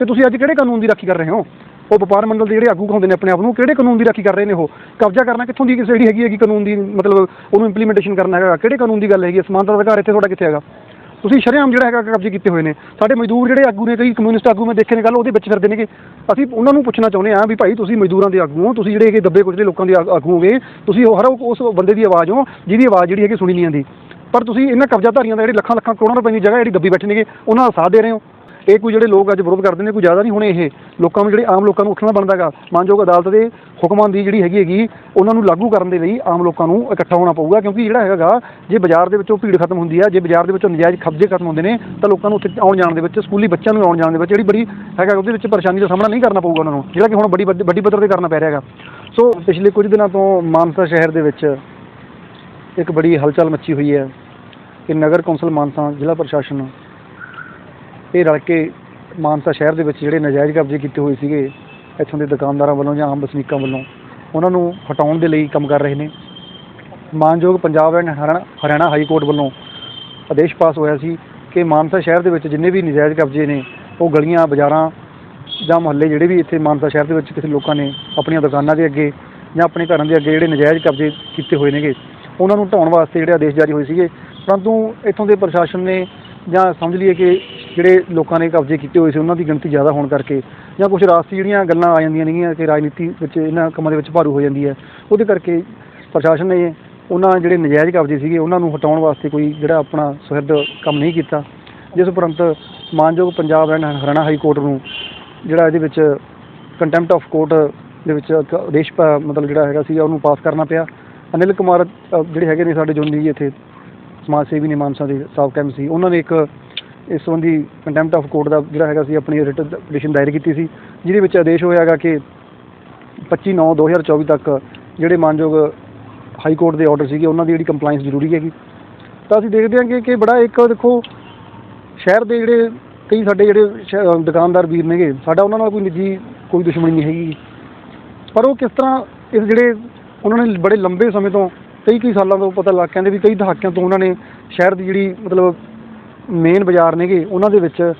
ਤੇ ਤੁਸੀਂ ਅੱਜ ਕਿਹੜੇ ਕਾਨੂੰਨ ਦੀ ਰਾਖੀ ਕਰ ਰਹੇ ਹੋ? ਉਹ ਵਪਾਰ ਮੰਡਲ ਦੇ ਜਿਹੜੇ ਆਗੂ ਕਹਾਉਂਦੇ ਨੇ ਆਪਣੇ ਆਪ ਨੂੰ, ਕਿਹੜੇ ਕਾਨੂੰਨ ਦੀ ਰਾਖੀ ਕਰ ਰਹੇ ਨੇ ਉਹ? ਕਬਜ਼ਾ ਕਰਨਾ ਕਿੱਥੋਂ ਦੀ ਕਿਸੇ ਜਿਹੜੀ ਹੈਗੀ ਹੈਗੀ ਕਾਨੂੰਨ ਦੀ, ਮਤਲਬ ਉਹਨੂੰ ਇੰਪਲੀਮੈਂਟੇਸ਼ਨ ਕਰਨਾ ਹੈਗਾ, ਕਿਹੜੇ ਕਾਨੂੰਨ ਦੀ ਗੱਲ ਹੈਗੀ ਹੈ? ਸਮਾਨਤਾ ਅਧਿਕਾਰ ਇੱਥੇ ਤੁਹਾਡਾ ਕਿੱਥੇ ਹੈਗਾ? ਤੁਸੀਂ ਸ਼ਰੇਆਮ ਜਿਹੜਾ ਹੈਗਾ ਕਬਜ਼ੇ ਕੀਤੇ ਹੋਏ ਨੇ। ਸਾਡੇ ਮਜ਼ਦੂਰ ਜਿਹੜੇ ਆਗੂ ਨੇ, ਕਈ ਕਮਿਊਨਿਸਟ ਆਗੂ ਮੈਂ ਦੇਖੇ ਨੇ ਗੱਲ ਉਹਦੇ ਵਿੱਚ ਫਿਰਦੇ ਨੇਗੇ। ਅਸੀਂ ਉਹਨਾਂ ਨੂੰ ਪੁੱਛਣਾ ਚਾਹੁੰਦੇ ਹਾਂ ਵੀ ਭਾਈ ਤੁਸੀਂ ਮਜ਼ਦੂਰਾਂ ਦੇ ਆਗੂ ਹੋ, ਤੁਸੀਂ ਜਿਹੜੇ ਹੈਗੇ ਦੱਬੇ ਕੁਚਲੇ ਲੋਕਾਂ ਦੇ ਆਗੂ ਹੋਗੇ, ਤੁਸੀਂ ਉਹ ਹਰ ਉਸ ਬੰਦੇ ਦੀ ਆਵਾਜ਼ ਹੋ, ਜਿਹਦੀ ਆਵਾਜ਼ ਜਿਹੜੀ ਹੈਗੀ ਸੁਣੀ ਨਹੀਂ ਜਾਂਦੀ। ਪਰ ਤੁਸੀਂ ਇਹਨਾਂ ਕਬਜ਼ਾਧਾਰੀਆਂ ਦਾ ਜਿਹੜੇ ਲੱਖਾਂ ਲੱਖਾਂ ਕਰੋੜਾਂ ਰੁਪਏ ਦੀ ਜਗ੍ਹਾ ਜਿਹੜੀ ਦੱਬੀ ਬੈਠੇ ਨੇਗੇ, ਉਹਨਾਂ ਦਾ ਸਾਥ ਦੇ ਰਹੇ ਹੋ। ਇਹ ਕੋਈ ਜਿਹੜੇ ਲੋਕ ਅੱਜ ਵਿਰੋਧ ਕਰਦੇ ਨੇ, ਕੋਈ ਜ਼ਿਆਦਾ ਨਹੀਂ ਹੋਣੇ ਇਹ। ਲੋਕਾਂ ਨੂੰ ਜਿਹੜੇ ਆਮ ਲੋਕਾਂ ਨੂੰ ਉੱਠਣਾ ਬਣਦਾਗਾ। ਮਾਨਯੋਗ ਅਦਾਲਤ ਦੇ ਹੁਕਮਾਂ ਦੀ ਜਿਹੜੀ ਹੈਗੀ ਹੈਗੀ, ਉਹਨਾਂ ਨੂੰ ਲਾਗੂ ਕਰਨ ਦੇ ਲਈ ਆਮ ਲੋਕਾਂ ਨੂੰ ਇਕੱਠਾ ਹੋਣਾ ਪਊਗਾ, ਕਿਉਂਕਿ ਜਿਹੜਾ ਹੈਗਾ ਜੇ ਬਾਜ਼ਾਰ ਦੇ ਵਿੱਚੋਂ ਭੀੜ ਖਤਮ ਹੁੰਦੀ ਹੈ ਜੇ ਬਾਜ਼ਾਰ ਦੇ ਵਿੱਚੋਂ ਨਜਾਇਜ਼ ਕਬਜ਼ੇ ਖਤਮ ਹੁੰਦੇ ਨੇ, ਤਾਂ ਲੋਕਾਂ ਨੂੰ ਉੱਥੇ ਆਉਣ ਜਾਣ ਦੇ ਵਿੱਚ, ਸਕੂਲੀ ਬੱਚਿਆਂ ਨੂੰ ਆਉਣ ਜਾਣ ਦੇ ਵਿੱਚ ਜਿਹੜੀ ਬੜੀ ਹੈਗਾ, ਉਹਦੇ ਵਿੱਚ ਪਰੇਸ਼ਾਨੀ ਦਾ ਸਾਹਮਣਾ ਨਹੀਂ ਕਰਨਾ ਪਊਗਾ ਉਹਨਾਂ ਨੂੰ, ਜਿਹੜਾ ਕਿ ਹੁਣ ਬੜੀ ਵੱਡੀ ਵੱਡੀ ਪੱਧਰ ਤੇ ਕਰਨਾ ਪੈ ਰਿਹਾ ਹੈਗਾ। ਸੋ ਪਿਛਲੇ ਕੁਝ ਦਿਨਾਂ ਤੋਂ ਮਾਨਸਾ ਸ਼ਹਿਰ ਦੇ ਵਿੱਚ ਇੱਕ ਬੜੀ ਹਲਚਲ ਮੱਚੀ ਹੋਈ ਹੈ ਕਿ ਨਗਰ ਕੌਂਸਲ ਮਾਨਸਾ ਜ਼ਿਲ੍ਹਾ ਪ੍ਰਸ਼ਾਸਨ ਇਹ ਰਲ ਕੇ ਮਾਨਸਾ ਸ਼ਹਿਰ ਦੇ ਵਿੱਚ ਜਿਹੜੇ ਨਜਾਇਜ਼ ਕਬਜ਼ੇ ਕੀਤੇ ਹੋਏ ਸੀਗੇ, ਇੱਥੋਂ ਦੇ ਦੁਕਾਨਦਾਰਾਂ ਵੱਲੋਂ ਜਾਂ ਆਮ ਵਸਨੀਕਾਂ ਵੱਲੋਂ, ਉਹਨਾਂ ਨੂੰ ਹਟਾਉਣ ਦੇ ਲਈ ਕੰਮ ਕਰ ਰਹੇ ਨੇ। ਮਾਨਯੋਗ Punjab and Haryana Haryana high court ਵੱਲੋਂ ਆਦੇਸ਼ ਪਾਸ ਹੋਇਆ ਸੀ ਕਿ ਮਾਨਸਾ ਸ਼ਹਿਰ ਦੇ ਵਿੱਚ ਜਿੰਨੇ ਵੀ ਨਜਾਇਜ਼ ਕਬਜ਼ੇ ਨੇ, ਉਹ ਗਲੀਆਂ, ਬਾਜ਼ਾਰਾਂ ਜਾਂ ਮੁਹੱਲੇ ਜਿਹੜੇ ਵੀ ਇੱਥੇ ਮਾਨਸਾ ਸ਼ਹਿਰ ਦੇ ਵਿੱਚ ਕਿਸੇ ਲੋਕਾਂ ਨੇ ਆਪਣੀਆਂ ਦੁਕਾਨਾਂ ਦੇ ਅੱਗੇ ਜਾਂ ਆਪਣੇ ਘਰਾਂ ਦੇ ਅੱਗੇ ਜਿਹੜੇ ਨਜਾਇਜ਼ ਕਬਜ਼ੇ ਕੀਤੇ ਹੋਏ ਨੇਗੇ, ਉਹਨਾਂ ਨੂੰ ਢਾਉਣ ਵਾਸਤੇ ਜਿਹੜੇ ਆਦੇਸ਼ ਜਾਰੀ ਹੋਏ ਸੀਗੇ। ਪਰੰਤੂ ਇੱਥੋਂ ਦੇ ਪ੍ਰਸ਼ਾਸਨ ਨੇ ਜਾਂ ਸਮਝ ਲਈਏ ਕਿ ਜਿਹੜੇ ਲੋਕਾਂ ਨੇ ਕਬਜ਼ੇ ਕੀਤੇ ਹੋਏ ਸੀ, ਉਹਨਾਂ ਦੀ ਗਿਣਤੀ ਜ਼ਿਆਦਾ ਹੋਣ ਕਰਕੇ ਜਾਂ ਕੁਝ ਰਾਸਤੀ ਜਿਹੜੀਆਂ ਗੱਲਾਂ ਆ ਜਾਂਦੀਆਂ ਨੇਗੀਆਂ ਕਿ ਰਾਜਨੀਤੀ ਵਿੱਚ ਇਹਨਾਂ ਕੰਮਾਂ ਦੇ ਵਿੱਚ ਭਾਰੂ ਹੋ ਜਾਂਦੀ ਹੈ, ਉਹਦੇ ਕਰਕੇ ਪ੍ਰਸ਼ਾਸਨ ਨੇ ਉਹਨਾਂ ਜਿਹੜੇ ਨਜਾਇਜ਼ ਕਬਜ਼ੇ ਸੀਗੇ, ਉਹਨਾਂ ਨੂੰ ਹਟਾਉਣ ਵਾਸਤੇ ਕੋਈ ਜਿਹੜਾ ਆਪਣਾ ਸੁਹਿਰਦ ਕੰਮ ਨਹੀਂ ਕੀਤਾ। ਜਿਸ ਉਪਰੰਤ ਮਾਨਯੋਗ Punjab and Haryana high court ਨੂੰ ਜਿਹੜਾ ਇਹਦੇ ਵਿੱਚ ਕੰਟੈਂਪਟ ਆਫ ਕੋਰਟ ਦੇ ਵਿੱਚ ਆਦੇਸ਼ ਪ- ਮਤਲਬ ਜਿਹੜਾ ਹੈਗਾ ਸੀਗਾ, ਉਹਨੂੰ ਪਾਸ ਕਰਨਾ ਪਿਆ। ਅਨਿਲ ਕੁਮਾਰ ਜਿਹੜੇ ਹੈਗੇ ਨੇ ਸਾਡੇ ਜੁੰਦੀ ਇੱਥੇ ਸਮਾਜ ਸੇਵੀ ਨੇ ਮਾਨਸਾ ਦੇ ਸਾਬਕਾ ਸੀ। ਉਹਨਾਂ ਨੇ ਇੱਕ ਇਸ ਸੰਬੰਧੀ ਕੰਟੈਂਪਟ ਆਫ ਕੋਰਟ ਦਾ ਜਿਹੜਾ ਹੈਗਾ ਸੀ, ਆਪਣੀ ਰਿਟ ਪਟੀਸ਼ਨ ਦਾਇਰ ਕੀਤੀ ਸੀ, ਜਿਹਦੇ ਵਿੱਚ ਆਦੇਸ਼ ਹੋਇਆ ਹੈਗਾ ਕਿ 25 9 2024 ਤੱਕ ਜਿਹੜੇ ਮਾਨਯੋਗ ਹਾਈ ਕੋਰਟ ਦੇ ਆਰਡਰ ਸੀਗੇ, ਉਹਨਾਂ ਦੀ ਜਿਹੜੀ ਕੰਪਲਾਈਂਸ ਜ਼ਰੂਰੀ ਹੈਗੀ। ਤਾਂ ਅਸੀਂ ਦੇਖਦੇ ਹਾਂ ਕਿ ਕਿ ਬੜਾ ਇੱਕ ਦੇਖੋ, ਸ਼ਹਿਰ ਦੇ ਜਿਹੜੇ ਕਈ ਸਾਡੇ ਜਿਹੜੇ ਸ਼ਹਿ- ਦੁਕਾਨਦਾਰ ਵੀਰ ਨੇਗੇ, ਸਾਡਾ ਉਹਨਾਂ ਨਾਲ ਕੋਈ ਨਿੱਜੀ ਕੋਈ ਦੁਸ਼ਮਣੀ ਨਹੀਂ ਹੈਗੀ। ਪਰ ਉਹ ਕਿਸ ਤਰ੍ਹਾਂ ਇਸ ਜਿਹੜੇ ਉਹਨਾਂ ਨੇ ਬੜੇ ਲੰਬੇ ਸਮੇਂ ਤੋਂ ਕਈ ਕਈ ਸਾਲਾਂ ਤੋਂ ਪਤਾ ਲੱਗ ਕਹਿੰਦੇ ਵੀ ਕਈ ਦਹਾਕਿਆਂ ਤੋਂ ਉਹਨਾਂ ਨੇ ਸ਼ਹਿਰ ਦੀ ਜਿਹੜੀ ਮਤਲਬ ਮੇਨ ਬਾਜ਼ਾਰ ਨੇਗੇ, ਉਹਨਾਂ ਦੇ ਵਿੱਚ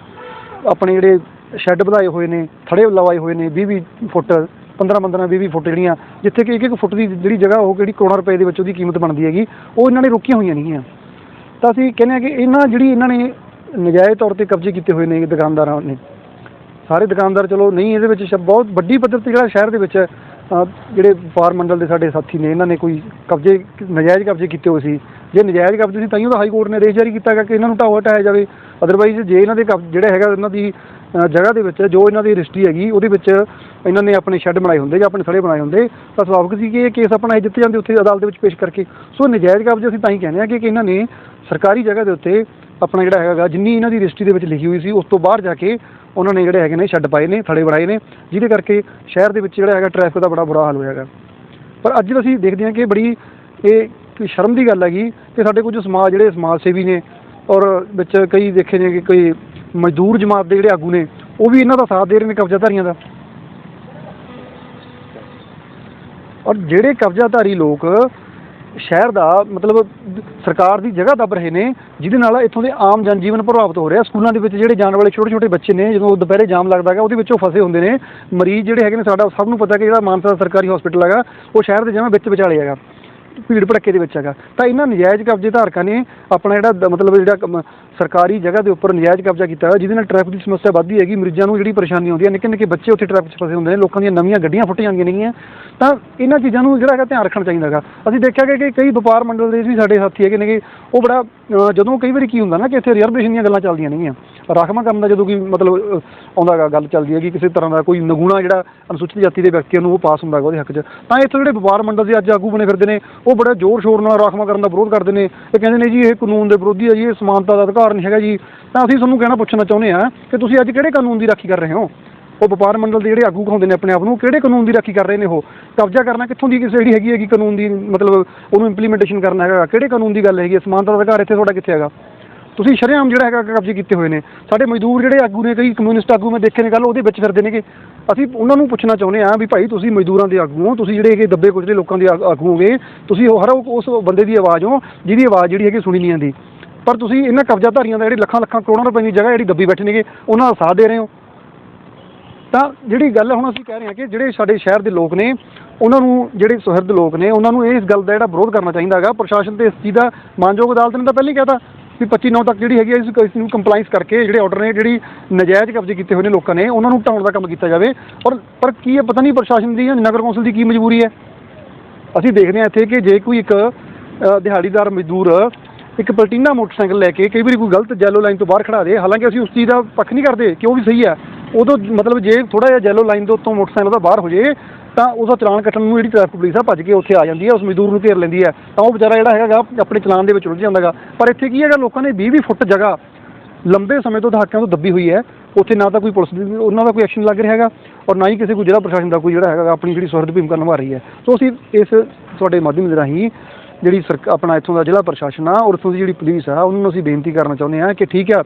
ਆਪਣੇ ਜਿਹੜੇ ਸ਼ੈੱਡ ਵਧਾਏ ਹੋਏ ਨੇ, ਥੜੇ ਲਵਾਏ ਹੋਏ ਨੇ 20 20 ਫੁੱਟ 15 15 20 20 ਫੁੱਟ ਜਿਹੜੀਆਂ, ਜਿੱਥੇ ਕਿ ਇੱਕ ਇੱਕ ਫੁੱਟ ਦੀ ਜਿਹੜੀ ਜਗ੍ਹਾ ਉਹ ਕਿਹੜੀ ਕਰੋੜਾਂ ਰੁਪਏ ਦੇ ਵਿੱਚ ਉਹਦੀ ਕੀਮਤ ਬਣਦੀ ਹੈਗੀ, ਉਹ ਇਹਨਾਂ ਨੇ ਰੋਕੀਆਂ ਹੋਈਆਂ ਨੇਗੀਆਂ। ਤਾਂ ਅਸੀਂ ਕਹਿੰਦੇ ਹਾਂ ਕਿ ਇਹਨਾਂ ਜਿਹੜੀ ਇਹਨਾਂ ਨੇ ਨਜਾਇਜ਼ ਤੌਰ ਤੇ ਕਬਜ਼ੇ ਕੀਤੇ ਹੋਏ ਨੇ ਦੁਕਾਨਦਾਰਾਂ ਨੇ। ਸਾਰੇ ਦੁਕਾਨਦਾਰ ਚਲੋ ਨਹੀਂ, ਇਹਦੇ ਵਿੱਚ ਸ਼- ਬਹੁਤ ਵੱਡੀ ਪੱਧਰ ਤੇ ਜਿਹੜਾ ਸ਼ਹਿਰ ਦੇ ਵਿੱਚ ਜਿਹੜੇ ਵਪਾਰ ਮੰਡਲ ਦੇ ਸਾਡੇ ਸਾਥੀ ਨੇ, ਇਹਨਾਂ ਨੇ ਕੋਈ ਕਬਜ਼ੇ, ਨਜਾਇਜ਼ ਕਬਜ਼ੇ ਕੀਤੇ ਹੋਏ ਸੀ। ਜੇ ਨਜਾਇਜ਼ ਕਬਜ਼ੇ ਸੀ ਤਾਂ ਹੀ ਉਹਦਾ ਹਾਈ ਕੋਰਟ ਨੇ ਆਦੇਸ਼ ਜਾਰੀ ਕੀਤਾ ਹੈਗਾ ਕਿ ਇਹਨਾਂ ਨੂੰ ਢਾਹ ਹਟਾਇਆ ਜਾਵੇ। ਅਦਰਵਾਈਜ਼ ਜੇ ਇਹਨਾਂ ਦੇ ਕਬ- ਜਿਹੜਾ ਹੈਗਾ ਇਹਨਾਂ ਦੀ ਜਗ੍ਹਾ ਦੇ ਵਿੱਚ, ਜੋ ਇਹਨਾਂ ਦੀ ਰਜਿਸਟਰੀ ਹੈਗੀ, ਉਹਦੇ ਵਿੱਚ ਇਹਨਾਂ ਨੇ ਆਪਣੇ ਸ਼ੈੱਡ ਬਣਾਏ ਹੁੰਦੇ ਜਾਂ ਆਪਣੇ ਥੜੇ ਬਣਾਏ ਹੁੰਦੇ, ਤਾਂ ਸੁਭਾਵਿਕ ਸੀ ਕਿ ਇਹ ਕੇਸ ਆਪਣਾ ਇਹ ਜਿੱਤ ਜਾਂਦੇ ਉੱਥੇ ਅਦਾਲਤ ਦੇ ਵਿੱਚ ਪੇਸ਼ ਕਰਕੇ। ਸੋ ਨਜਾਇਜ਼ ਕਬਜ਼ੇ ਅਸੀਂ ਤਾਂ ਹੀ ਕਹਿੰਦੇ ਹਾਂ ਕਿ ਕਿ ਇਹਨਾਂ ਨੇ ਸਰਕਾਰੀ ਜਗ੍ਹਾ ਦੇ ਉੱਤੇ ਆਪਣਾ ਜਿਹੜਾ ਹੈਗਾ, ਜਿੰਨੀ ਇਹਨਾਂ ਦੀ ਰਜਿਸਟਰੀ ਦੇ ਵਿੱਚ ਲਿਖੀ ਹੋਈ ਸੀ, ਉਸ ਤੋਂ ਬਾਹਰ ਜਾ ਕੇ ਉਹਨਾਂ ਨੇ ਜਿਹੜੇ ਹੈਗੇ ਨੇ ਛੱਡ ਪਾਏ ਨੇ, ਥੜੇ ਬਣਾਏ ਨੇ, ਜਿਹਦੇ ਕਰਕੇ ਸ਼ਹਿਰ ਦੇ ਵਿੱਚ ਜਿਹੜਾ ਹੈਗਾ ਟ੍ਰੈਫਿਕ ਦਾ ਬੜਾ ਬੁਰਾ ਹਾਲ ਹੋਇਆ ਹੈਗਾ। ਪਰ ਅੱਜ ਅਸੀਂ ਦੇਖਦੇ ਹਾਂ ਕਿ ਬੜੀ ਇਹ ਸ਼ਰਮ ਦੀ ਗੱਲ ਹੈਗੀ ਕਿ ਸਾਡੇ ਕੁਝ ਸਮਾਜ, ਜਿਹੜੇ ਸਮਾਜ ਸੇਵੀ ਨੇ ਔਰ ਵਿੱਚ ਕਈ ਦੇਖੇ ਨੇ ਕਿ ਕੋਈ ਮਜ਼ਦੂਰ ਜਮਾਤ ਦੇ ਜਿਹੜੇ ਆਗੂ ਨੇ, ਉਹ ਵੀ ਇਹਨਾਂ ਦਾ ਸਾਥ ਦੇ ਰਹੇ ਨੇ ਕਬਜ਼ਾਧਾਰੀਆਂ ਦਾ। ਔਰ ਜਿਹੜੇ ਕਬਜ਼ਾਧਾਰੀ ਲੋਕ ਸ਼ਹਿਰ ਦਾ ਮਤਲਬ ਸਰਕਾਰ ਦੀ ਜਗ੍ਹਾ ਦੱਬ ਰਹੇ ਨੇ, ਜਿਹਦੇ ਨਾਲ ਇੱਥੋਂ ਦੇ ਆਮ ਜਨਜੀਵਨ ਪ੍ਰਭਾਵਿਤ ਹੋ ਰਿਹਾ। ਸਕੂਲਾਂ ਦੇ ਵਿੱਚ ਜਿਹੜੇ ਜਾਣ ਵਾਲੇ ਛੋਟੇ ਛੋਟੇ ਬੱਚੇ ਨੇ, ਜਦੋਂ ਦੁਪਹਿਰੇ ਜਾਮ ਲੱਗਦਾ ਹੈਗਾ, ਉਹਦੇ ਵਿੱਚੋਂ ਫਸੇ ਹੁੰਦੇ ਨੇ। ਮਰੀਜ਼ ਜਿਹੜੇ ਹੈਗੇ ਨੇ, ਸਾਡਾ ਸਭ ਨੂੰ ਪਤਾ ਕਿ ਜਿਹੜਾ ਮਾਨਸਾ ਸਰਕਾਰੀ ਹਸਪੀਟਲ ਹੈਗਾ, ਉਹ ਸ਼ਹਿਰ ਦੇ ਜਮਾਂ ਵਿੱਚ ਵਿਚਾਲੇ ਹੈਗਾ। ਭੀੜ ਭੜੱਕੇ ਦੇ ਵਿੱਚ ਹੈਗਾ। ਤਾਂ ਇਹਨਾਂ ਨਜਾਇਜ਼ ਕਬਜ਼ੇ ਧਾਰਕਾਂ ਨੇ ਆਪਣਾ ਜਿਹੜਾ ਦ- ਮਤਲਬ ਜਿਹੜਾ ਕੰਮ- ਸਰਕਾਰੀ ਜਗ੍ਹਾ ਦੇ ਉੱਪਰ ਨਜਾਇਜ਼ ਕਬਜ਼ਾ ਕੀਤਾ ਹੋਇਆ ਜਿਹਦੇ ਨਾਲ ਟ੍ਰੈਫਿਕ ਦੀ ਸਮੱਸਿਆ ਵੱਧਦੀ ਹੈਗੀ ਮਰੀਜ਼ਾਂ ਨੂੰ ਜਿਹੜੀ ਪਰੇਸ਼ਾਨੀ ਆਉਂਦੀ ਹੈ ਨਿੱਕੇ ਨਿੱਕੇ ਬੱਚੇ ਉੱਥੇ ਟ੍ਰੈਫਿਕ 'ਚ ਫਸੇ ਹੁੰਦੇ ਨੇ ਲੋਕਾਂ ਦੀਆਂ ਨਵੀਆਂ ਗੱਡੀਆਂ ਫੁੱਟ ਜਾਂਦੀਆਂ ਨੇਗੀਆਂ। ਤਾਂ ਇਹਨਾਂ ਚੀਜ਼ਾਂ ਨੂੰ ਜਿਹੜਾ ਹੈਗਾ ਧਿਆਨ ਰੱਖਣਾ ਚਾਹੀਦਾ ਹੈਗਾ। ਅਸੀਂ ਦੇਖਿਆ ਕਿ ਕਿ ਕਈ ਵਪਾਰ ਮੰਡਲ ਦੇ ਵੀ ਸਾਡੇ ਸਾਥੀ ਹੈਗੇ ਨੇਗੇ ਉਹ ਬੜਾ ਅ, ਜਦੋਂ ਕਈ ਵਾਰੀ ਕੀ ਹੁੰਦਾ ਨਾ ਕਿ ਇੱਥੇ ਰਿਜ਼ਰਵੇਸ਼ਨ ਦੀਆਂ ਗੱਲਾਂ ਚੱਲਦੀਆਂ ਨੇਗੀਆਂ। ਰਾਖਵਾਂ ਕਰਨ ਦਾ ਜਦੋਂ ਕੋਈ ਮਤਲਬ ਅ, ਆਉਂਦਾ ਗਾ ਗੱਲ ਚੱਲਦੀ ਹੈ ਕਿ ਕਿਸੇ ਤਰ੍ਹਾਂ ਦਾ ਕੋਈ ਨਗੂਣਾ ਜਿਹੜਾ ਅਨੁਸੂਚਿਤ ਜਾਤੀ ਦੇ ਵਿਅਕਤੀਆਂ ਨੂੰ ਉਹ ਪਾਸ ਹੁੰਦਾ ਹੈਗਾ ਉਹਦੇ ਹੱਕ 'ਚ। ਤਾਂ ਇੱਥੋਂ ਜਿਹੜੇ ਵਪਾਰ ਮੰਡਲ ਦੇ ਅੱਜ ਆਗੂ ਬਣੇ ਫਿਰਦੇ ਨੇ ਉਹ ਬੜਾ ਜ਼ੋਰ ਸ਼ੋਰ ਨਾਲ ਰਾਖਵਾਂ ਕਰਨ ਦਾ ਵਿਰੋਧ ਕਰਦੇ ਨੇ ਇਹ ਕਹਿੰਦੇ ਨੇ ਜੀ ਇਹ ਕਾਨੂੰਨ ਦੇ ਵਿਰੋਧੀ ਹੈ ਜੀ, ਇਹ ਸਮਾਨਤਾ ਦਾ ਅਧਿਕਾਰ ਨਹੀਂ ਹੈਗਾ ਜੀ। ਤਾਂ ਅਸੀਂ ਤੁਹਾਨੂੰ ਕਹਿਣਾ ਪੁੱਛਣਾ ਚਾਹੁੰਦੇ ਹਾਂ ਕਿ ਤੁਸੀਂ ਅੱਜ ਕਿਹੜੇ ਕਾਨੂੰਨ ਦੀ ਰਾਖੀ ਕਰ ਰਹੇ ਹੋ? ਉਹ ਵਪਾਰ ਮੰਡਲ ਦੇ ਜਿਹੜੇ ਆਗੂ ਕਹਾਉਂਦੇ ਨੇ ਆਪਣੇ ਆਪ ਨੂੰ, ਕਿਹੜੇ ਕਾਨੂੰਨ ਦੀ ਰਾਖੀ ਕਰ ਰਹੇ ਨੇ ਉਹ? ਕਬਜ਼ਾ ਕਰਨਾ ਕਿੱਥੋਂ ਦੀ ਕਿਸੇ ਜਿਹੜੀ ਹੈਗੀ ਹੈਗੀ ਕਾਨੂੰਨ ਦੀ, ਮਤਲਬ ਉਹਨੂੰ ਇੰਪਲੀਮੈਂਟੇਸ਼ਨ ਕਰਨਾ ਹੈਗਾ। ਕਿਹੜੇ ਕਾਨੂੰਨ ਦੀ ਗੱਲ ਹੈਗੀ ਹੈ? ਸਮਾਨਤਾ ਦਾ ਅਧਿਕਾਰ ਇੱਥੇ ਤੁਹਾਡਾ ਕਿੱਥੇ ਹੈਗਾ? ਤੁਸੀਂ ਸ਼ਰੇਆਮ ਜਿਹੜਾ ਹੈਗਾ ਕਬਜ਼ੇ ਕੀਤੇ ਹੋਏ ਨੇ। ਸਾਡੇ ਮਜ਼ਦੂਰ ਜਿਹੜੇ ਆਗੂ ਨੇ, ਕਈ ਕਮਿਊਨਿਸਟ ਆਗੂ ਮੈਂ ਦੇਖੇ ਨੇ ਗੱਲ ਉਹਦੇ ਵਿੱਚ ਫਿਰਦੇ ਨੇਗੇ। ਅਸੀਂ ਉਹਨਾਂ ਨੂੰ ਪੁੱਛਣਾ ਚਾਹੁੰਦੇ ਹਾਂ ਵੀ ਭਾਈ ਤੁਸੀਂ ਮਜ਼ਦੂਰਾਂ ਦੇ ਆਗੂ ਹੋ, ਤੁਸੀਂ ਜਿਹੜੇ ਹੈਗੇ ਦੱਬੇ ਕੁਚਲੇ ਲੋਕਾਂ ਦੇ ਆ- ਆਗੂ ਹੋਗੇ, ਤੁਸੀਂ ਉਹ ਹਰ ਉਸ ਬੰਦੇ ਦੀ ਆਵਾਜ਼ ਹੋ, ਜਿਹਦੀ ਆਵਾਜ਼ ਜਿਹੜੀ ਹੈਗੀ ਸੁਣੀ ਨਹੀਂ ਜਾਂਦੀ। ਪਰ ਤੁਸੀਂ ਇਹਨਾਂ ਕਬਜ਼ਾਧਾਰੀਆਂ ਦਾ ਜਿਹੜੇ ਲੱਖਾਂ ਲੱਖਾਂ ਕਰੋੜਾਂ ਰੁਪਏ ਦੀ ਜਗ੍ਹਾ ਜਿਹੜੀ ਦੱਬੀ ਬੈਠੇ ਨੇਗੇ, ਉਹਨਾਂ ਦਾ ਸਾਥ ਦੇ ਰਹੇ ਹੋ। ਤਾਂ ਜਿਹੜੀ ਗੱਲ ਹੁਣ ਅਸੀਂ ਕਹਿ ਰਹੇ ਹਾਂ ਕਿ ਜਿਹੜੇ ਸਾਡੇ ਸ਼ਹਿਰ ਦੇ ਲੋਕ ਨੇ, ਉਹਨਾਂ ਨੂੰ ਜਿਹੜੇ ਸੁਹਿਰਦ ਲੋਕ ਨੇ, ਉਹਨਾਂ ਨੂੰ ਇਸ ਗੱਲ ਦਾ ਜਿਹੜਾ ਵਿਰੋਧ ਕਰਨਾ ਚਾਹੀਦਾ ਹੈਗਾ। ਪ੍ਰਸ਼ਾਸਨ ਤੇ ਇਸ ਚੀਜ਼ ਦਾ ਮਾਨਯੋਗ ਅਦਾਲਤ ਨੇ ਤਾਂ ਪਹਿਲਾਂ ਹੀ ਕਹਿ ਕਹਿਤਾ ਵੀ 25 ਨੌ ਤੱਕ ਜਿਹੜੀ ਹੈਗੀ ਹੈ ਇਸ ਨੂੰ ਕੰਪਲਾਈਂਸ ਕਰਕੇ ਜਿਹੜੇ ਆਰਡਰ ਨੇ, ਜਿਹੜੀ ਨਜਾਇਜ਼ ਕਬਜ਼ੇ ਕੀਤੇ ਹੋਏ ਨੇ ਲੋਕਾਂ ਨੇ, ਉਹਨਾਂ ਨੂੰ ਢਾਉਣ ਦਾ ਕੰਮ ਕੀਤਾ ਜਾਵੇ। ਔਰ, ਪਰ ਕੀ ਹੈ ਪਤਾ ਨਹੀਂ ਪ੍ਰਸ਼ਾਸਨ ਦੀ ਜਾਂ ਨਗਰ ਕੌਂਸਲ ਦੀ ਕੀ ਮਜਬੂਰੀ ਹੈ? ਅਸੀਂ ਦੇਖਦੇ ਹਾਂ ਇੱਥੇ ਕਿ ਜੇ ਕੋਈ ਇੱਕ ਦਿਹਾੜੀਦਾਰ ਮਜ਼ਦੂਰ ਇੱਕ ਪਲਟੀਨਾ ਮੋਟਰਸਾਈਕਲ ਲੈ ਕੇ ਕਈ ਵਾਰੀ ਕੋਈ ਗਲਤ ਜੈਲੋ ਲਾਈਨ ਤੋਂ ਬਾਹਰ ਖੜਾ ਦੇ, ਹਾਲਾਂਕਿ ਅਸੀਂ ਉਸ ਚੀਜ਼ ਦਾ ਪੱਖ ਨਹੀਂ ਕਰਦੇ ਕਿ ਉਹ ਵੀ ਸਹੀ ਹੈ? ਉਦੋਂ ਮਤਲਬ ਜੇ ਥੋੜਾ ਜਿਹਾ ਜੈਲੋ ਲਾਈਨ ਦੇ ਉੱਤੋਂ ਮੋਟਰਸਾਈਕਲ ਦਾ ਬਾਹਰ ਹੋ ਜੇ ਤਾਂ ਉਹਦਾ ਚਲਾਨ ਕੱਟਣ ਨੂੰ ਜਿਹੜੀ ਟ੍ਰੈਫਿਕ ਪੁਲਿਸ ਆ ਭੱਜ ਕੇ ਉੱਥੇ ਆ ਜਾਂਦੀ ਹੈ, ਉਸ ਮਜ਼ਦੂਰ ਨੂੰ ਘੇਰ ਲੈਂਦੀ ਹੈ। ਤਾਂ ਉਹ ਵਿਚਾਰਾ ਜਿਹੜਾ ਹੈਗਾ ਆਪਣੇ ਚਲਾਨ ਦੇ ਵਿੱਚ ਉਲਝ ਜਾਂਦਾਗਾ ਪਰ ਇੱਥੇ ਕੀ ਹੈਗਾ, ਲੋਕਾਂ ਨੇ 20 20 ਫੁੱਟ ਜਗ੍ਹਾ ਲੰਬੇ ਸਮੇਂ ਤੋਂ ਦਹਾਕਿਆਂ ਤੋਂ ਦੱਬੀ ਹੋਈ ਹੈ। ਉੱਥੇ ਨਾ ਤਾਂ ਕੋਈ ਪੁਲਿਸ ਦੀ ਉਹਨਾਂ ਦਾ ਕੋਈ ਐਕਸ਼ਨ ਲੱਗ ਰਿਹਾ ਹੈਗਾ ਔਰ ਨਾ ਹੀ ਕਿਸੇ ਕੋਈ ਜ਼ਿਲ੍ਹਾ ਪ੍ਰਸ਼ਾਸਨ ਦਾ ਕੋਈ ਜਿਹੜਾ ਹੈਗਾ ਆਪਣੀ ਜਿਹੜੀ ਸੁਰਦ ਭੂਮਿਕਾ ਨਿਭਾ ਰਹੀ ਹੈ। ਸੋ ਅਸੀਂ ਇਸ ਤੁਹਾਡੇ ਮਾਧਿਅਮ ਦੇ ਰਾਹੀਂ ਜਿਹੜੀ ਸਰਕ, ਆਪਣਾ ਇੱਥੋਂ ਦਾ ਜ਼ਿਲ੍ਹਾ ਪ੍ਰਸ਼ਾਸਨ ਆ ਔਰ ਇੱਥੋਂ ਦੀ ਜਿਹੜੀ ਪੁਲਿਸ ਆ, ਉਹਨਾਂ ਨੂੰ ਅਸੀਂ ਬੇਨਤੀ ਕਰਨਾ ਚਾਹੁੰਦੇ ਹਾਂ ਕਿ ਠੀਕ ਆ,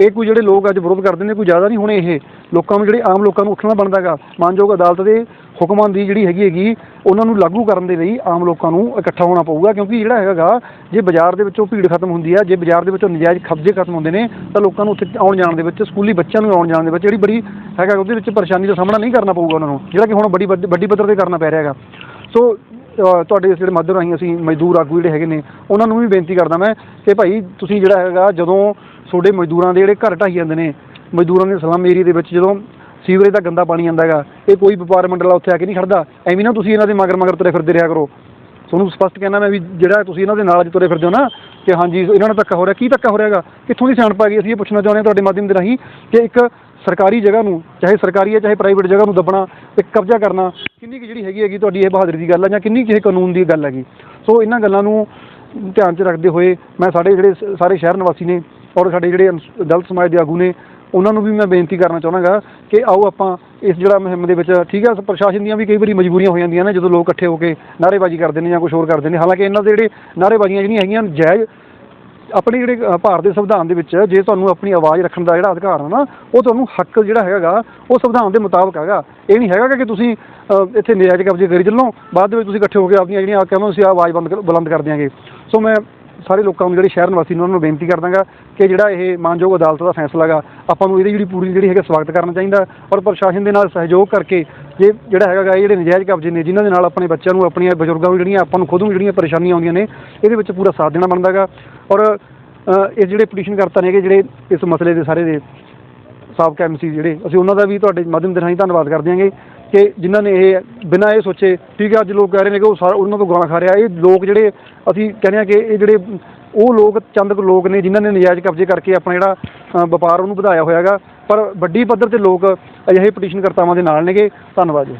ਇਹ ਕੋਈ ਜਿਹੜੇ ਲੋਕ ਅੱਜ ਵਿਰੋਧ ਕਰਦੇ ਨੇ, ਕੋਈ ਜ਼ਿਆਦਾ ਨਹੀਂ ਹੋਣੇ ਇਹ। ਲੋਕਾਂ ਨੂੰ ਜਿਹੜੇ ਆਮ ਲੋਕਾਂ ਨੂੰ ਉੱਠਣਾ ਬਣਦਾਗਾ ਮਾਨਯੋਗ ਅਦਾਲਤ ਦੇ ਹੁਕਮਾਂ ਦੀ ਜਿਹੜੀ ਹੈਗੀ ਹੈਗੀ, ਉਹਨਾਂ ਨੂੰ ਲਾਗੂ ਕਰਨ ਦੇ ਲਈ ਆਮ ਲੋਕਾਂ ਨੂੰ ਇਕੱਠਾ ਹੋਣਾ ਪਊਗਾ, ਕਿਉਂਕਿ ਜਿਹੜਾ ਹੈਗਾ, ਜੇ ਬਾਜ਼ਾਰ ਦੇ ਵਿੱਚੋਂ ਭੀੜ ਖਤਮ ਹੁੰਦੀ ਹੈ ਜੇ ਬਾਜ਼ਾਰ ਦੇ ਵਿੱਚੋਂ ਨਜਾਇਜ਼ ਕਬਜ਼ੇ ਖਤਮ ਹੁੰਦੇ ਨੇ, ਤਾਂ ਲੋਕਾਂ ਨੂੰ ਉੱਥੇ ਆਉਣ ਜਾਣ ਦੇ ਵਿੱਚ, ਸਕੂਲੀ ਬੱਚਿਆਂ ਨੂੰ ਆਉਣ ਜਾਣ ਦੇ ਵਿੱਚ, ਜਿਹੜੀ ਬੜੀ ਹੈਗਾ ਉਹਦੇ ਵਿੱਚ ਪਰੇਸ਼ਾਨੀ ਦਾ ਸਾਹਮਣਾ ਨਹੀਂ ਕਰਨਾ ਪਊਗਾ ਉਹਨਾਂ ਨੂੰ, ਜਿਹੜਾ ਕਿ ਹੁਣ ਬੜੀ ਵੱਡੀ ਵੱਡੀ ਪੱਧਰ ਤੇ ਕਰਨਾ ਪੈ ਰਿਹਾ ਹੈਗਾ। ਸੋ ਤੁਹਾਡੇ ਜਿਹੜੇ ਮਾਧਿਅਮ ਰਾਹੀਂ ਅਸੀਂ ਮਜ਼ਦੂਰ ਆਗੂ ਜਿਹੜੇ ਹੈਗੇ ਨੇ, ਉਹਨਾਂ ਨੂੰ ਵੀ ਬੇਨਤੀ ਕਰਦਾ ਮੈਂ ਕਿ ਭਾਈ ਤੁਸੀਂ ਜਿਹੜਾ ਹੈਗਾ, ਜਦੋਂ ਤੁਹਾਡੇ ਮਜ਼ਦੂਰਾਂ ਦੇ ਜਿਹੜੇ ਘਰ ਢਾਈ ਜਾਂਦੇ ਨੇ, ਮਜ਼ਦੂਰਾਂ ਦੇ ਸਲਮ ਏਰੀਆ ਦੇ ਵਿੱਚ ਜਦੋਂ ਸੀਵਰੇਜ ਦਾ ਗੰਦਾ ਪਾਣੀ ਆਉਂਦਾ ਹੈਗਾ, ਇਹ ਕੋਈ ਵਪਾਰ ਮੰਡਲ ਉੱਥੇ ਆ ਕੇ ਨਹੀਂ ਖੜਦਾ। ਐਵੇਂ ਨਾ ਤੁਸੀਂ ਇਹਨਾਂ ਦੇ ਮਗਰ ਮਗਰ ਤੁਰੇ ਫਿਰਦੇ ਰਿਹਾ ਕਰੋ। ਤੁਹਾਨੂੰ ਸਪਸ਼ਟ ਕਹਿਣਾ ਮੈਂ ਵੀ ਜਿਹੜਾ ਤੁਸੀਂ ਇਹਨਾਂ ਦੇ ਨਾਲ ਅੱਜ ਤੁਰੇ ਫਿਰਦੇ ਹੋ ਨਾ, ਕਿ ਹਾਂਜੀ, ਇਹਨਾਂ ਨਾਲ ਧੱਕਾ ਹੋ ਰਿਹਾ, ਕੀ ਧੱਕਾ ਹੋ ਰਿਹਾਗਾ ਕਿੱਥੋਂ ਦੀ ਸਿਆਣਪ ਆ ਗਈ? ਅਸੀਂ ਇਹ ਪੁੱਛਣਾ ਚਾਹੁੰਦੇ ਹਾਂ ਤੁਹਾਡੇ ਮਾਧਿਅਮ ਦੇ ਰਾਹੀਂ ਕਿ ਇੱਕ ਸਰਕਾਰੀ ਜਗ੍ਹਾ ਨੂੰ, ਚਾਹੇ ਸਰਕਾਰੀ ਹੈ, ਚਾਹੇ ਪ੍ਰਾਈਵੇਟ ਜਗ੍ਹਾ ਨੂੰ ਦੱਬਣਾ, ਇੱਕ ਕਬਜ਼ਾ ਕਰਨਾ, ਕਿੰਨੀ ਕੁ ਜਿਹੜੀ ਹੈਗੀ ਹੈਗੀ ਤੁਹਾਡੀ ਇਹ ਬਹਾਦਰੀ ਦੀ ਗੱਲ ਹੈ ਜਾਂ ਕਿੰਨੀ ਕਿਸੇ ਕਾਨੂੰਨ ਦੀ ਗੱਲ ਹੈਗੀ? ਸੋ ਇਹਨਾਂ ਗੱਲਾਂ ਨੂੰ ਧਿਆਨ 'ਚ ਰੱਖਦੇ ਹੋਏ ਮੈਂ ਸਾਡੇ ਜਿਹੜੇ ਸ- ਸਾਰੇ ਸ਼ਹਿਰ ਨਿਵਾਸੀ ਨੇ ਔਰ ਸਾਡੇ ਜਿਹੜੇ ਅਨਸ- ਦਲਿਤ ਸਮਾਜ ਦੇ ਆਗੂ ਨੇ ਉਹਨਾਂ ਨੂੰ ਵੀ ਮੈਂ ਬੇਨਤੀ ਕਰਨਾ ਚਾਹੁੰਦਾਗਾ ਕਿ ਆਓ ਆਪਾਂ ਇਸ ਜਿਹੜਾ ਮੁਹਿੰਮ ਦੇ ਵਿੱਚ ਠੀਕ ਹੈ ਪ੍ਰਸ਼ਾਸਨ ਦੀਆਂ ਵੀ ਕਈ ਵਾਰੀ ਮਜਬੂਰੀਆਂ ਹੋ ਜਾਂਦੀਆਂ ਨੇ, ਜਦੋਂ ਲੋਕ ਇਕੱਠੇ ਹੋ ਕੇ ਨਾਅਰੇਬਾਜ਼ੀ ਕਰਦੇ ਨੇ ਜਾਂ ਕੁਝ ਹੋਰ ਕਰਦੇ ਨੇ। ਹਾਲਾਂਕਿ ਇਹਨਾਂ ਦੇ ਜਿਹੜੇ ਨਾਅਰੇਬਾਜ਼ੀਆਂ ਜਿਹੜੀਆਂ ਹੈਗੀਆਂ ਜਾਇਜ਼ ਆਪਣੇ ਜਿਹੜੇ ਭਾਰਤ ਦੇ ਸੰਵਿਧਾਨ ਦੇ ਵਿੱਚ ਜੇ ਤੁਹਾਨੂੰ ਆਪਣੀ ਆਵਾਜ਼ ਰੱਖਣ ਦਾ ਜਿਹੜਾ ਅਧਿਕਾਰ ਹੈ ਨਾ, ਉਹ ਤੁਹਾਨੂੰ ਹੱਕ ਜਿਹੜਾ ਹੈਗਾ ਉਹ ਸੰਵਿਧਾਨ ਦੇ ਮੁਤਾਬਕ ਹੈਗਾ। ਇਹ ਨਹੀਂ ਹੈਗਾ ਕਿ ਤੁਸੀਂ ਇੱਥੇ ਨਜਾਇਜ਼ ਕਬਜ਼ੇ ਕਰੀ ਚੱਲੋ, ਬਾਅਦ ਦੇ ਵਿੱਚ ਤੁਸੀਂ ਇਕੱਠੇ ਹੋ ਕੇ ਆਪਣੀਆਂ ਜਿਹੜੀਆਂ ਕਹਿੰਦੇ ਅਸੀਂ ਆਵਾਜ਼ ਬੰਦ ਬੁਲੰਦ ਕਰ ਦਿਆਂਗੇ। ਸੋ ਮੈਂ ਸਾਰੇ ਲੋਕਾਂ ਨੂੰ, ਜਿਹੜੇ ਸ਼ਹਿਰ ਨਿਵਾਸੀ ਨੇ, ਉਹਨਾਂ ਨੂੰ ਬੇਨਤੀ ਕਰਦਾਂਗਾ ਕਿ ਜਿਹੜਾ ਇਹ ਮਾਨਯੋਗ ਅਦਾਲਤ ਦਾ ਫੈਸਲਾ ਹੈਗਾ, ਆਪਾਂ ਨੂੰ ਇਹਦੀ ਜਿਹੜੀ ਪੂਰੀ ਜਿਹੜੀ ਹੈਗਾ ਸਵਾਗਤ ਕਰਨਾ ਚਾਹੀਦਾ ਔਰ ਪ੍ਰਸ਼ਾਸਨ ਦੇ ਨਾਲ ਸਹਿਯੋਗ ਕਰਕੇ ਜੇ ਜਿਹੜਾ ਹੈਗਾ ਇਹ ਜਿਹੜੇ ਨਜਾਇਜ਼ ਕਬਜ਼ੇ ਨੇ, ਜਿਨ੍ਹਾਂ ਦੇ ਨਾਲ ਆਪਣੇ ਬੱਚਿਆਂ ਨੂੰ, ਆਪਣੀਆਂ ਬਜ਼ੁਰਗਾਂ ਨੂੰ ਜਿਹੜੀਆਂ ਆਪਾਂ ਨੂੰ ਖੁਦ ਨੂੰ ਜਿਹੜੀਆਂ ਪਰੇਸ਼ਾਨੀਆਂ ਆਉਂਦੀਆਂ ਨੇ, ਇਹਦੇ ਵਿੱਚ ਪੂਰਾ ਸਾਥ ਦੇਣਾ ਬਣਦਾਗਾ ਔਰ ਇਹ ਜਿਹੜੇ ਪਟੀਸ਼ਨ ਕਰਤਾ ਨੇ ਕਿ ਜਿਹੜੇ ਇਸ ਮਸਲੇ ਦੇ ਸਾਰੇ ਦੇ ਸਾਬਕਾ ਐਮਸੀ ਜਿਹੜੇ, ਅਸੀਂ ਉਹਨਾਂ ਦਾ ਵੀ ਤੁਹਾਡੇ ਮਾਧਿਅਮ ਦੇ ਰਾਹੀਂ ਧੰਨਵਾਦ ਕਰਦੇ ਹਾਂਗੇ। ਕਿ ਜਿਨ੍ਹਾਂ ਨੇ ਇਹ ਬਿਨਾਂ ਇਹ ਸੋਚੇ ਠੀਕ ਹੈ ਅੱਜ ਲੋਕ ਕਹਿ ਰਹੇ ਨੇ ਕਿ ਉਹ ਸਾਰਾ ਉਹਨਾਂ ਤੋਂ ਗਾਲਾਂ ਖਾ ਰਿਹਾ। ਇਹ ਲੋਕ ਜਿਹੜੇ ਅਸੀਂ ਕਹਿੰਦੇ ਹਾਂ ਕਿ ਇਹ ਜਿਹੜੇ ਉਹ ਲੋਕ ਚੰਦ ਕੁ ਲੋਕ ਨੇ ਜਿਨ੍ਹਾਂ ਨੇ ਨਜਾਇਜ਼ ਕਬਜ਼ੇ ਕਰਕੇ ਆਪਣਾ ਜਿਹੜਾ ਅ, ਵਪਾਰ ਉਹਨੂੰ ਵਧਾਇਆ ਹੋਇਆਗਾ। ਪਰ ਵੱਡੀ ਪੱਧਰ ਤੇ ਲੋਕ ਅਜਿਹੇ ਪਟੀਸ਼ਨ ਕਰਤਾਵਾਂ ਦੇ ਨਾਲ ਨੇਗੇ। ਧੰਨਵਾਦ ਜੀ।